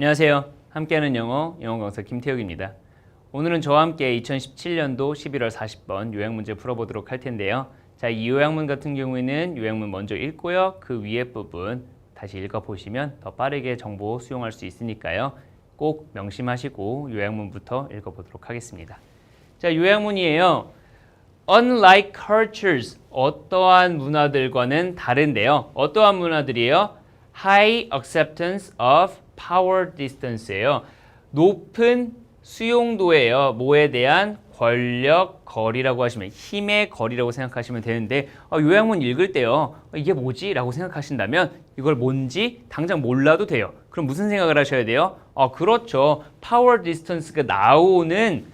안녕하세요. 함께하는 영어 영어 강사 김태욱입니다. 오늘은 저와 함께 2017년도 11월 40번 요약 문제 풀어보도록 할 텐데요. 자, 이 요약문 같은 경우에는 요약문 먼저 읽고요. 그 위에 부분 다시 읽어보시면 더 빠르게 정보 수용할 수 있으니까요. 꼭 명심하시고 요약문부터 읽어보도록 하겠습니다. 자, 요약문이에요. Unlike cultures, 어떠한 문화들과는 다른데요. 어떠한 문화들이에요? High acceptance of power distance예요. 높은 수용도예요. 뭐에 대한 권력 거리라고 하시면 힘의 거리라고 생각하시면 되는데 어, 요약문 읽을 때요. 어, 이게 뭐지? 라고 생각하신다면 이걸 뭔지 당장 몰라도 돼요. 그럼 무슨 생각을 하셔야 돼요? 어, 그렇죠. power distance가 나오는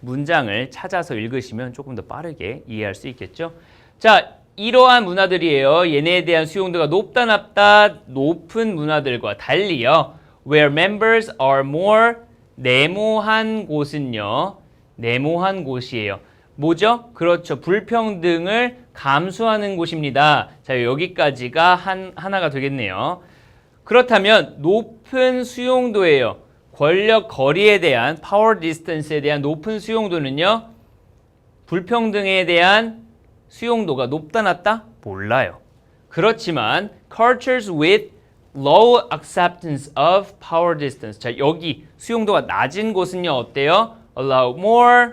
문장을 찾아서 읽으시면 조금 더 빠르게 이해할 수 있겠죠. 자, 이러한 문화들이에요. 얘네에 대한 수용도가 높다 낮다 높은 문화들과 달리요. Where members are more 네모한 곳은요. 네모한 곳이에요. 뭐죠? 그렇죠. 불평등을 감수하는 곳입니다. 자, 여기까지가 한, 하나가 되겠네요. 그렇다면 높은 수용도예요. 권력 거리에 대한 파워 디스턴스에 대한 높은 수용도는요. 불평등에 대한 수용도가 높다 낮다 몰라요. 그렇지만 cultures with low acceptance of power distance. 자, 여기 수용도가 낮은 곳은요. 어때요? allow more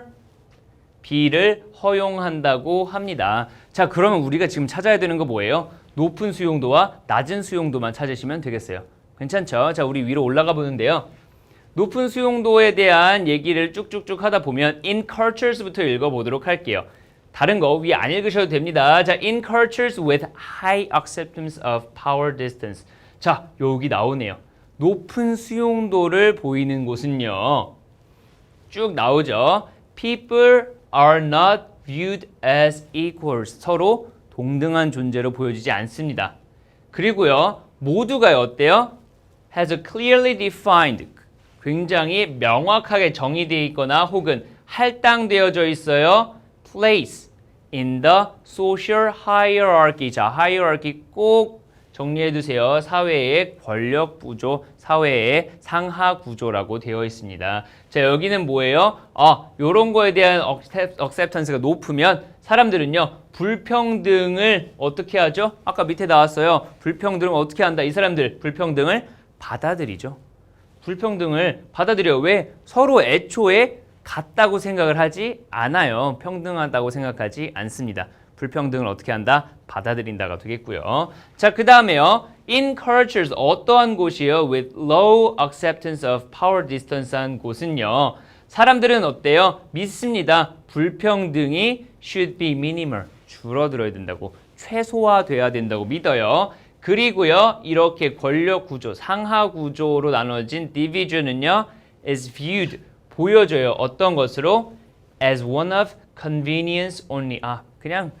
B를 허용한다고 합니다. 자, 그러면 우리가 지금 찾아야 되는 거 뭐예요? 높은 수용도와 낮은 수용도만 찾으시면 되겠어요. 괜찮죠? 자, 우리 위로 올라가 보는데요. 높은 수용도에 대한 얘기를 쭉쭉쭉 하다 보면 in cultures부터 읽어보도록 할게요. 다른 거 위에 안 읽으셔도 됩니다. 자, in cultures with high acceptance of power distance. 자, 여기 나오네요. 높은 수용도를 보이는 곳은요. 쭉 나오죠. People are not viewed as equals. 서로 동등한 존재로 보여지지 않습니다. 그리고요. 모두가 어때요? has a clearly defined 굉장히 명확하게 정의되어 있거나 혹은 할당되어져 있어요. place in the social hierarchy. 자, hierarchy 꼭 정리해 두세요. 사회의 권력 구조, 사회의 상하 구조라고 되어 있습니다. 자, 여기는 뭐예요? 아, 요런 거에 대한 acceptance가 높으면 사람들은요, 불평등을 어떻게 하죠? 아까 밑에 나왔어요. 불평등을 어떻게 한다? 이 사람들 불평등을 받아들이죠. 불평등을 받아들여. 왜? 서로 애초에 같다고 생각을 하지 않아요. 평등하다고 생각하지 않습니다. 불평등을 어떻게 한다? 받아들인다가 되겠고요. 자, 그 다음에요. In cultures, 어떠한 곳이요? With low acceptance of power distance한 곳은요. 사람들은 어때요? 믿습니다. 불평등이 should be minimal. 줄어들어야 된다고. 최소화돼야 된다고 믿어요. 그리고요. 이렇게 권력 구조, 상하 구조로 나눠진 division은요. is viewed. 보여져요. 어떤 것으로? as one of convenience only. 아, 그냥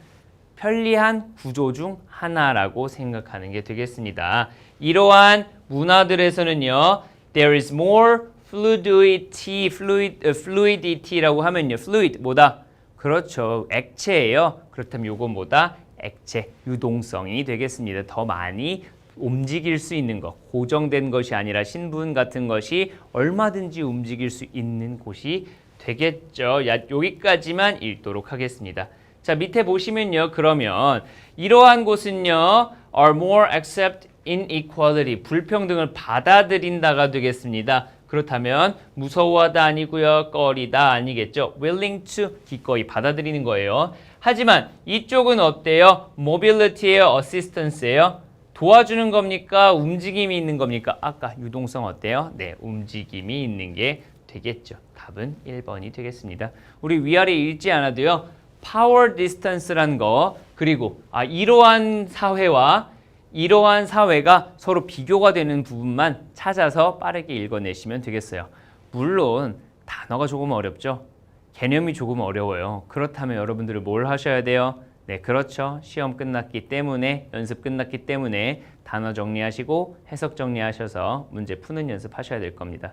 편리한 구조 중 하나라고 생각하는 게 되겠습니다. 이러한 문화들에서는요, there is more fluidity, fluid, uh, fluidity라고 하면요, fluid 뭐다? 그렇죠, 액체예요. 그렇다면 요건 뭐다? 액체, 유동성이 되겠습니다. 더 많이 움직일 수 있는 것, 고정된 것이 아니라 신분 같은 것이 얼마든지 움직일 수 있는 곳이 되겠죠. 야, 여기까지만 읽도록 하겠습니다. 자, 밑에 보시면요. 그러면 이러한 곳은요. are more accept inequality. 불평등을 받아들인다가 되겠습니다. 그렇다면 무서워하다 아니고요. 꺼리다 아니겠죠. willing to 기꺼이 받아들이는 거예요. 하지만 이쪽은 어때요? mobility예요, assistance예요. 도와주는 겁니까? 움직임이 있는 겁니까? 아까 유동성 어때요? 네, 움직임이 있는 게 되겠죠. 답은 1번이 되겠습니다. 우리 위아래 읽지 않아도요. 파워 디스턴스라는 거 그리고 아 이러한 사회와 이러한 사회가 서로 비교가 되는 부분만 찾아서 빠르게 읽어내시면 되겠어요. 물론 단어가 조금 어렵죠. 개념이 조금 어려워요. 그렇다면 여러분들은 뭘 하셔야 돼요? 네, 그렇죠. 시험 끝났기 때문에 연습 끝났기 때문에 단어 정리하시고 해석 정리하셔서 문제 푸는 연습하셔야 될 겁니다.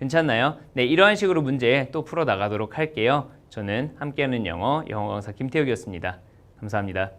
괜찮나요? 네, 이러한 식으로 문제 또 풀어 나가도록 할게요. 저는 함께하는 영어 영어 강사 김태욱이었습니다. 감사합니다.